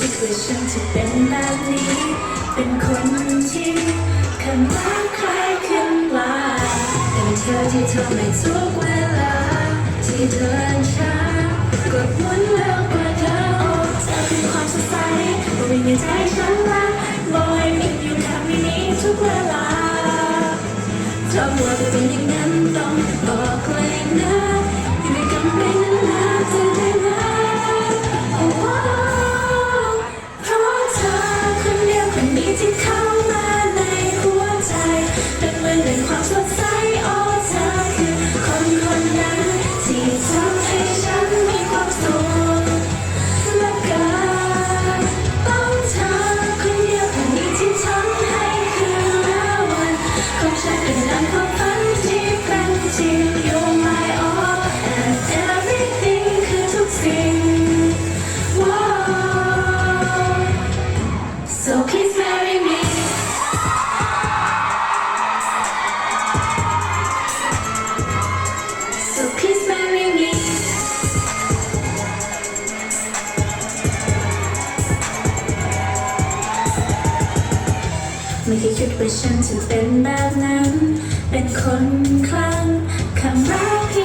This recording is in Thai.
ที่เกิดฉันจะเป็นแบบนี้ เป็นคนที่คำว่าใครขึ้นมาเป็นเธอที่ทำให้ทุกเวลาที่เธอ ไม่เคยคิดว่าฉันจะเป็นแบบนั้น เป็นคนคลั่งคำรักที่